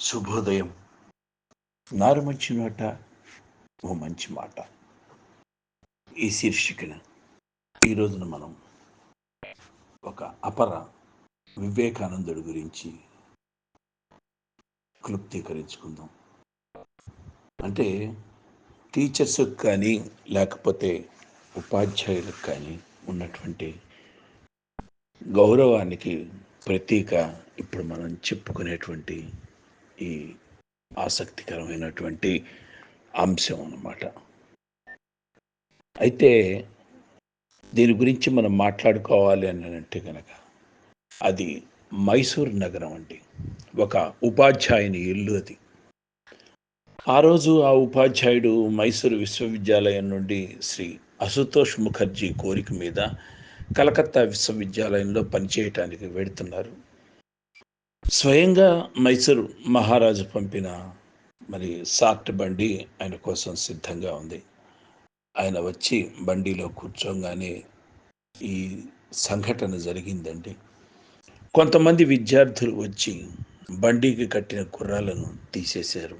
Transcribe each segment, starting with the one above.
శుభోదయం. నారు మంచి నోట ఓ మంచి మాట. ఈ శీర్షికన ఈ రోజున మనం ఒక అపర వివేకానందుడి గురించి క్లుప్తీకరించుకుందాం. అంటే టీచర్స్కి కానీ లేకపోతే ఉపాధ్యాయులకు కానీ ఉన్నటువంటి గౌరవానికి ప్రతీక ఇప్పుడు మనం చెప్పుకునేటువంటి ఈ ఆసక్తికరమైనటువంటి అంశం అన్నమాట. అయితే దీని గురించి మనం మాట్లాడుకోవాలి అని అంటే కనుక అది మైసూర్ నగరం అండి. ఒక ఉపాధ్యాయుని ఇల్లు అది. ఆ రోజు ఆ ఉపాధ్యాయుడు మైసూరు విశ్వవిద్యాలయం నుండి శ్రీ అశుతోష్ ముఖర్జీ కోరిక మీద కలకత్తా విశ్వవిద్యాలయంలో పనిచేయటానికి వెడుతున్నారు స్వయంగా మైసూరు మహారాజు పంపిన మరి సార్ట్ బండి ఆయన కోసం సిద్ధంగా ఉంది. ఆయన వచ్చి బండిలో కూర్చోగానే ఈ సంఘటన జరిగిందండి. కొంతమంది విద్యార్థులు వచ్చి బండికి కట్టిన కుర్రాలను తీసేశారు.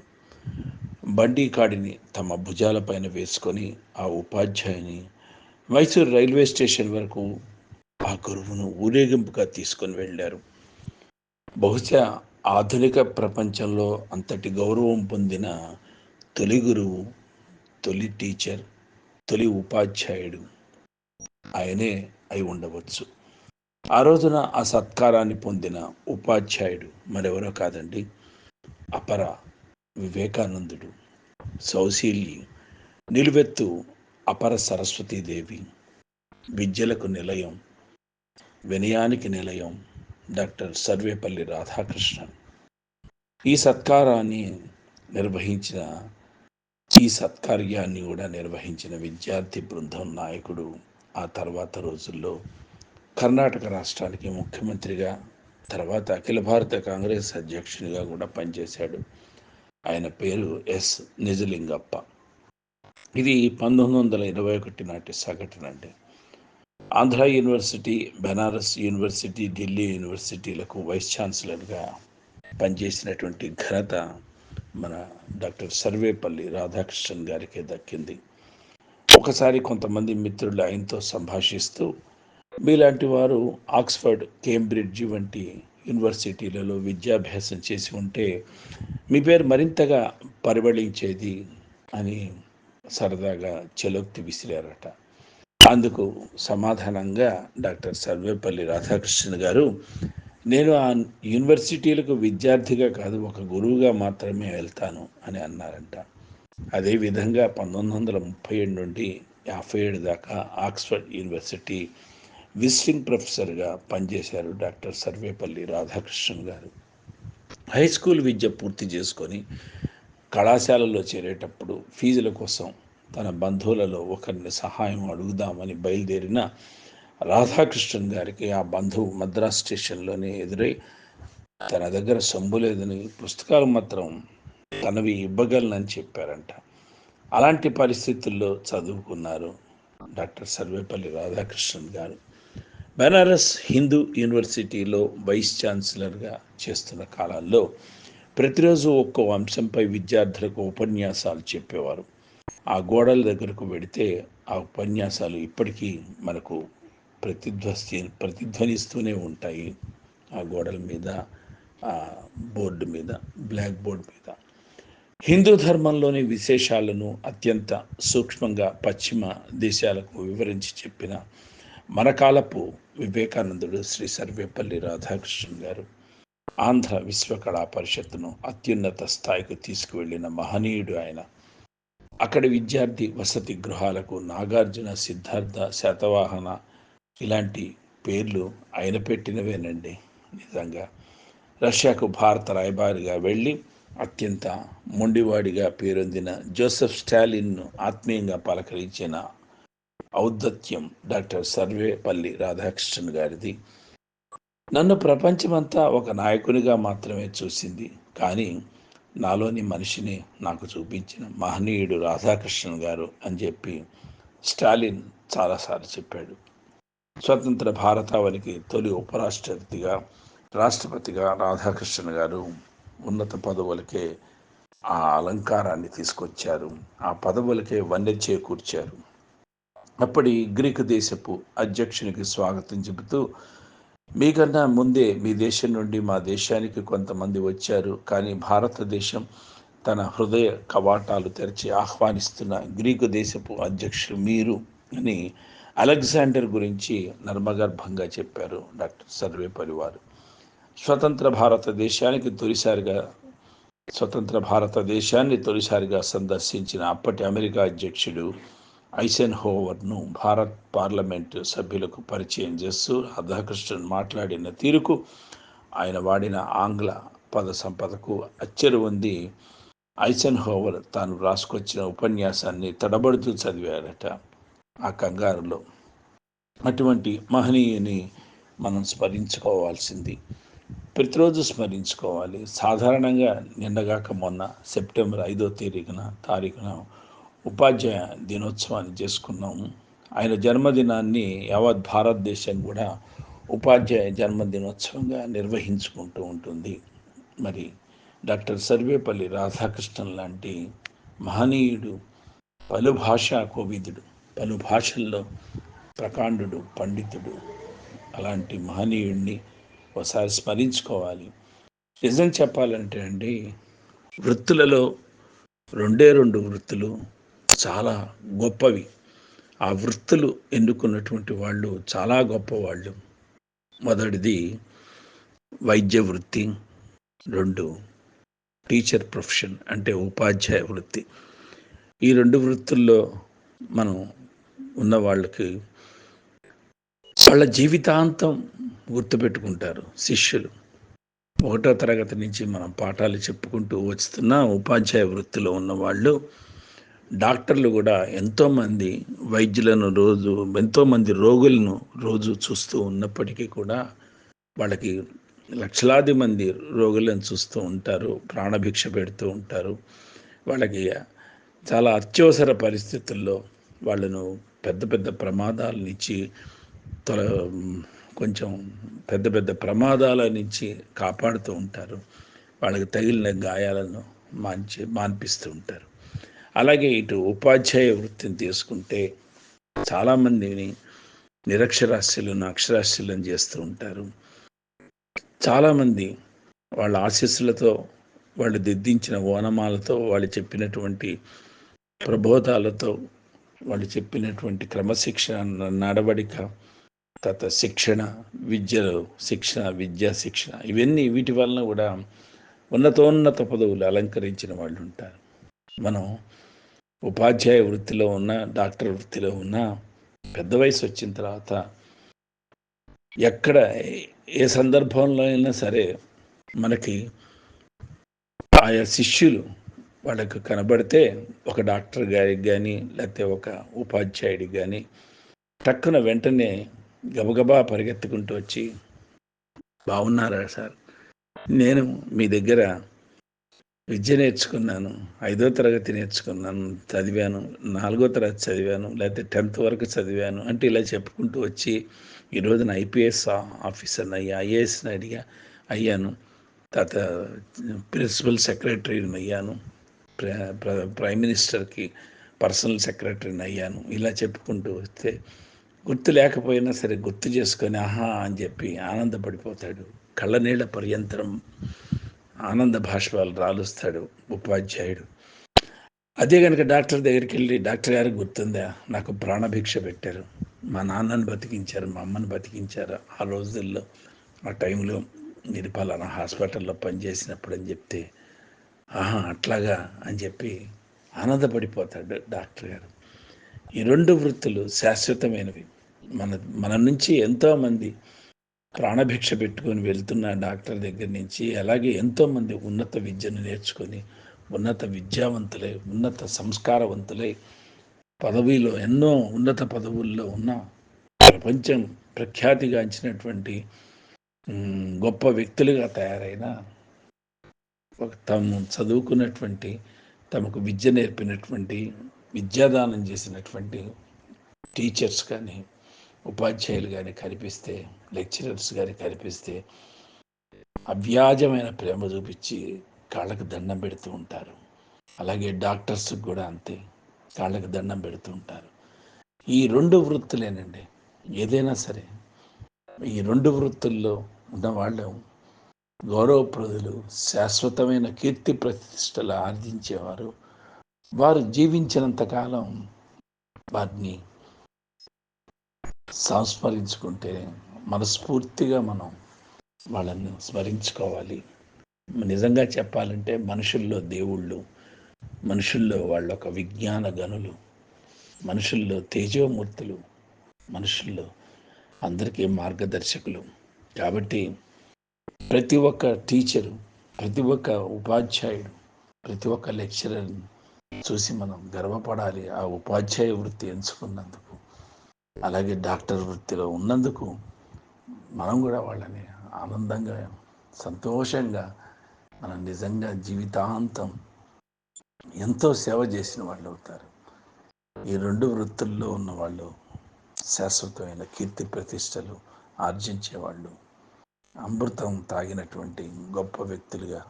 బండి కాడిని తమ భుజాలపైన వేసుకొని ఆ ఉపాధ్యాయుని మైసూరు రైల్వే స్టేషన్ వరకు ఆ గురువును ఊరేగింపుగా తీసుకొని వెళ్ళారు. బహుశా ఆధునిక ప్రపంచంలో అంతటి గౌరవం పొందిన తొలి గురువు తొలి టీచర్ తొలి ఉపాధ్యాయుడు ఆయనే అయి ఉండవచ్చు. ఆ రోజున ఆ సత్కారాన్ని పొందిన ఉపాధ్యాయుడు మరెవరో కాదండి అపర వివేకానందుడు సౌశీల్యి నిలువెత్తు అపర సరస్వతీదేవి విద్యలకు నిలయం వినయానికి నిలయం డాక్టర్ సర్వేపల్లి రాధాకృష్ణన్. ఈ సత్కారాన్ని నిర్వహించిన ఈ సత్కార్యాన్ని కూడా నిర్వహించిన విద్యార్థి బృందం నాయకుడు ఆ తర్వాత రోజుల్లో కర్ణాటక రాష్ట్రానికి ముఖ్యమంత్రిగా తర్వాత అఖిల భారత కాంగ్రెస్ అధ్యక్షునిగా కూడా పనిచేశాడు. ఆయన పేరు ఎస్ నిజలింగప్ప. ఇది పంతొమ్మిది వందల ఇరవై ఒకటి నాటి సంఘటన అండి. ఆంధ్ర యూనివర్సిటీ బెనారస్ యూనివర్సిటీ ఢిల్లీ యూనివర్సిటీలకు వైస్ ఛాన్సలర్గా పనిచేసినటువంటి ఘనత మన డాక్టర్ సర్వేపల్లి రాధాకృష్ణన్ గారికే దక్కింది. ఒకసారి కొంతమంది మిత్రులు ఆయనతో సంభాషిస్తూ మీలాంటి వారు ఆక్స్ఫర్డ్ కేంబ్రిడ్జ్ వంటి యూనివర్సిటీలలో విద్యాభ్యాసం చేసి ఉంటే మీ పేరు మరింతగా పరిమళించేది అని సరదాగా చెలోక్తి విసిరారట. అందుకు సమాధానంగా డాక్టర్ సర్వేపల్లి రాధాకృష్ణ గారు నేను ఆ యూనివర్సిటీలకు విద్యార్థిగా కాదు ఒక గురువుగా మాత్రమే వెళ్తాను అని అన్నారంట. అదేవిధంగా పంతొమ్మిది వందల ముప్పై ఏడు నుండి యాభై ఏడు దాకా ఆక్స్ఫర్డ్ యూనివర్సిటీ విజిటింగ్ ప్రొఫెసర్గా పనిచేశారు డాక్టర్ సర్వేపల్లి రాధాకృష్ణన్ గారు. హై స్కూల్ విద్య పూర్తి చేసుకొని కళాశాలలో చేరేటప్పుడు ఫీజుల కోసం తన బంధువులలో ఒకరిని సహాయం అడుగుదామని బయలుదేరిన రాధాకృష్ణన్ గారికి ఆ బంధువు మద్రాస్ స్టేషన్లోనే ఎదురై తన దగ్గర సొమ్ము లేదని పుస్తకాలు మాత్రం తనవి ఇవ్వగలనని చెప్పారంట. అలాంటి పరిస్థితుల్లో చదువుకున్నారు డాక్టర్ సర్వేపల్లి రాధాకృష్ణన్ గారు. బెనారస్ హిందూ యూనివర్సిటీలో వైస్ ఛాన్సలర్గా చేస్తున్న కాలాల్లో ప్రతిరోజు ఒక్కో అంశంపై విద్యార్థులకు ఉపన్యాసాలు చెప్పేవారు. ఆ గోడల దగ్గరకు వెడితే ఆ ఉపన్యాసాలు ఇప్పటికీ మనకు ప్రతిధ్వస్తి ప్రతిధ్వనిస్తూనే ఉంటాయి. ఆ గోడల మీద ఆ బోర్డు మీద బ్లాక్ బోర్డు మీద. హిందూ ధర్మంలోని విశేషాలను అత్యంత సూక్ష్మంగా పశ్చిమ దేశాలకు వివరించి చెప్పిన మన కాలపు వివేకానందుడు శ్రీ సర్వేపల్లి రాధాకృష్ణన్ గారు ఆంధ్ర విశ్వకళా పరిషత్తును అత్యున్నత స్థాయికి తీసుకువెళ్ళిన మహనీయుడు ఆయన. అక్కడి విద్యార్థి వసతి గృహాలకు నాగార్జున సిద్ధార్థ శాతవాహన ఇలాంటి పేర్లు ఆయన పెట్టినవేనండి నిజంగా. రష్యాకు భారత రాయబారిగా వెళ్ళి అత్యంత మొండివాడిగా పేరొందిన జోసెఫ్ స్టాలిన్ను ఆత్మీయంగా పలకరించిన ఔద్ధత్యం డాక్టర్ సర్వేపల్లి రాధాకృష్ణన్ గారిది. నన్ను ప్రపంచమంతా ఒక నాయకునిగా మాత్రమే చూసింది. కానీ నాలోని మనిషిని నాకు చూపించిన మహనీయుడు రాధాకృష్ణన్ గారు అని చెప్పి స్టాలిన్ చాలాసార్లు చెప్పాడు. స్వతంత్ర భారతావనికి తొలి ఉపరాష్ట్రపతిగా రాష్ట్రపతిగా రాధాకృష్ణ గారు ఉన్నత పదవులకే ఆ అలంకారాన్ని తీసుకొచ్చారు. ఆ పదవులకే వన్నె చేకూర్చారు. అప్పటి గ్రీకు దేశపు అధ్యక్షునికి స్వాగతం చెబుతూ మీకన్నా ముందే మీ దేశం నుండి మా దేశానికి కొంతమంది వచ్చారు. కానీ భారతదేశం తన హృదయ కవాటాలు తెరిచి ఆహ్వానిస్తున్న గ్రీకు దేశపు అధ్యక్షులు మీరు అని అలెగ్జాండర్ గురించి నర్మగర్భంగా చెప్పారు డాక్టర్ సర్వేపల్లి వారు స్వతంత్ర భారతదేశానికి తొలిసారిగా స్వతంత్ర భారతదేశాన్ని తొలిసారిగా సందర్శించిన అప్పటి అమెరికా అధ్యక్షుడు ఐసెన్ హోవర్ను భారత్ పార్లమెంటు సభ్యులకు పరిచయం చేస్తూ రాధాకృష్ణన్ మాట్లాడిన తీరుకు ఆయన వాడిన ఆంగ్ల పద సంపదకు అచ్చరు ఉంది ఐసెన్ హోవర్ తాను రాసుకొచ్చిన ఉపన్యాసాన్ని తడబడుతూ చదివాడట ఆ కంగారులో. అటువంటి మహనీయుని మనం స్మరించుకోవాల్సింది. ప్రతిరోజు స్మరించుకోవాలి. సాధారణంగా నిన్నగాక మొన్న సెప్టెంబర్ ఐదో తేదీన తారీఖున ఉపాధ్యాయ దినోత్సవాన్ని చేసుకున్నాము. ఆయన జన్మదినాన్ని యావత్ భారతదేశం కూడా ఉపాధ్యాయ జన్మదినోత్సవంగా నిర్వహించుకుంటూ ఉంటుంది. మరి డాక్టర్ సర్వేపల్లి రాధాకృష్ణన్ లాంటి మహనీయుడు పలు భాషా కోవిదుడు పలు భాషల్లో ప్రకాండుడు పండితుడు అలాంటి మహనీయుడిని ఒకసారి స్మరించుకోవాలి. నిజం చెప్పాలంటే అండి వృత్తులలో రెండే రెండు వృత్తులు చాలా గొప్పవి. ఆ వృత్తులు ఎన్నుకున్నటువంటి వాళ్ళు చాలా గొప్పవాళ్ళు. మొదటిది వైద్య వృత్తి. రెండు టీచర్ ప్రొఫెషన్ అంటే ఉపాధ్యాయ వృత్తి. ఈ రెండు వృత్తుల్లో మనం ఉన్న వాళ్ళకి వాళ్ళ జీవితాంతం గుర్తుపెట్టుకుంటారు శిష్యులు. ఒకటో తరగతి నుంచి మనం పాఠాలు చెప్పుకుంటూ వస్తున్న ఉపాధ్యాయ వృత్తిలో ఉన్న వాళ్ళు డాక్టర్లు కూడా ఎంతోమంది వైద్యులను రోజు ఎంతోమంది రోగులను రోజు చూస్తూ ఉన్నప్పటికీ కూడా వాళ్ళకి లక్షలాది మంది రోగులను చూస్తూ ఉంటారు ప్రాణభిక్ష పెడుతూ ఉంటారు. వాళ్ళకి చాలా అత్యవసర పరిస్థితుల్లో వాళ్ళను పెద్ద పెద్ద ప్రమాదాల నుంచి తొల కొంచెం పెద్ద పెద్ద ప్రమాదాల నుంచి కాపాడుతూ ఉంటారు. వాళ్ళకి తగిలిన గాయాలను మాంచి మాన్పిస్తూ ఉంటారు. అలాగే ఇటు ఉపాధ్యాయ వృత్తిని తీసుకుంటే చాలామందిని నిరక్షరాస్యులను అక్షరాస్యులను చేస్తూ ఉంటారు. చాలామంది వాళ్ళ ఆశీస్సులతో వాళ్ళు దిద్దించిన ఓనమాలతో వాళ్ళు చెప్పినటువంటి ప్రబోధాలతో వాళ్ళు చెప్పినటువంటి క్రమశిక్షణ నడవడిక తర్వాత శిక్షణ విద్యలో శిక్షణ విద్యా శిక్షణ ఇవన్నీ వీటి వలన కూడా ఉన్నతోన్నత పదవులు అలంకరించిన వాళ్ళు ఉంటారు. మనం ఉపాధ్యాయ వృత్తిలో ఉన్న డాక్టర్ వృత్తిలో ఉన్న పెద్ద వయసు వచ్చిన తర్వాత ఎక్కడ ఏ సందర్భంలో అయినా సరే మనకి ఆయా శిష్యులు వాళ్ళకు కనబడితే ఒక డాక్టర్ గారికి కానీ లేకపోతే ఒక ఉపాధ్యాయుడికి కానీ టక్కున వెంటనే గబగబా పరిగెత్తుకుంటూ వచ్చి బాగున్నారా సార్? నేను మీ దగ్గర విద్య నేర్చుకున్నాను ఐదో తరగతి నేర్చుకున్నాను చదివాను నాలుగో తరగతి చదివాను లేకపోతే టెన్త్ వరకు చదివాను అంటే ఇలా చెప్పుకుంటూ వచ్చి ఈరోజు నా ఐపీఎస్ ఆఫీసర్ని అయ్యా ఐఏఎస్ని అడిగా అయ్యాను. తర్వాత ప్రిన్సిపల్ సెక్రటరీని అయ్యాను. ప్రైమ్ మినిస్టర్కి పర్సనల్ సెక్రటరీని అయ్యాను. ఇలా చెప్పుకుంటూ వస్తే గుర్తు లేకపోయినా సరే గుర్తు చేసుకొని ఆహా అని చెప్పి ఆనందపడిపోతాడు. కళ్ళనీళ్ళ పర్యంతరం ఆనంద భాష్పాలు రాలుస్తాడు ఉపాధ్యాయుడు. అదే కనుక డాక్టర్ దగ్గరికి వెళ్ళి డాక్టర్ గారికి గుర్తుందా? నాకు ప్రాణభిక్ష పెట్టారు. మా నాన్నని బతికించారు మా అమ్మని బతికించారు. ఆ రోజుల్లో ఆ టైంలో మీరు పలానా హాస్పిటల్లో పనిచేసినప్పుడు అని చెప్తే ఆహా అట్లాగా అని చెప్పి ఆనందపడిపోతాడు డాక్టర్ గారు. ఈ రెండు వృత్తులు శాశ్వతమైనవి. మన మన నుంచి ఎంతోమంది ప్రాణభిక్ష పెట్టుకొని వెళ్తున్న డాక్టర్ దగ్గర నుంచి అలాగే ఎంతోమంది ఉన్నత విద్యను నేర్చుకొని ఉన్నత విద్యావంతులై ఉన్నత సంస్కారవంతులై పదవిలో ఎన్నో ఉన్నత పదవుల్లో ఉన్న ప్రపంచం ప్రఖ్యాతిగాంచినటువంటి గొప్ప వ్యక్తులుగా తయారైన తాము చదువుకున్నటువంటి తమకు విద్య నేర్పినటువంటి విద్యాదానం చేసినటువంటి టీచర్స్ కానీ ఉపాధ్యాయులు కానీ కనిపిస్తే లెక్చరర్స్ కానీ కనిపిస్తే అవ్యాజమైన ప్రేమ చూపించి కాళ్ళకు దండం పెడుతూ ఉంటారు. అలాగే డాక్టర్స్ కూడా అంతే కాళ్ళకు దండం పెడుతూ ఉంటారు. ఈ రెండు వృత్తులేనండి. ఏదైనా సరే ఈ రెండు వృత్తుల్లో ఉన్నవాళ్ళు గౌరవప్రదులు శాశ్వతమైన కీర్తి ప్రతిష్టలు ఆర్జించేవారు వారు జీవించినంతకాలం వారిని సంస్మరించుకుంటే మనస్ఫూర్తిగా మనం వాళ్ళని స్మరించుకోవాలి. నిజంగా చెప్పాలంటే మనుషుల్లో దేవుళ్ళు మనుషుల్లో వాళ్ళ ఒక విజ్ఞాన గనులు మనుషుల్లో తేజోమూర్తులు మనుషుల్లో అందరికీ మార్గదర్శకులు. కాబట్టి ప్రతి ఒక్క టీచరు ప్రతి ఒక్క ఉపాధ్యాయుడు ప్రతి ఒక్క లెక్చరర్ని చూసి మనం గర్వపడాలి ఆ ఉపాధ్యాయ వృత్తి ఎంచుకున్నందుకు. అలాగే డాక్టర్ వృత్తిలో ఉన్నందుకు మనం కూడా వాళ్ళని ఆనందంగా సంతోషంగా మనం నిజంగా జీవితాంతం ఎంతో సేవ చేసిన వాళ్ళు అవుతారు. ఈ రెండు వృత్తుల్లో ఉన్న వాళ్ళు శాశ్వతమైన కీర్తి ప్రతిష్టలు ఆర్జించేవాళ్ళు అమృతం తాగినటువంటి గొప్ప వ్యక్తులుగా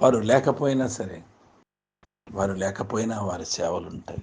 వారు లేకపోయినా సరే వారు లేకపోయినా వారి సేవలు ఉంటాయి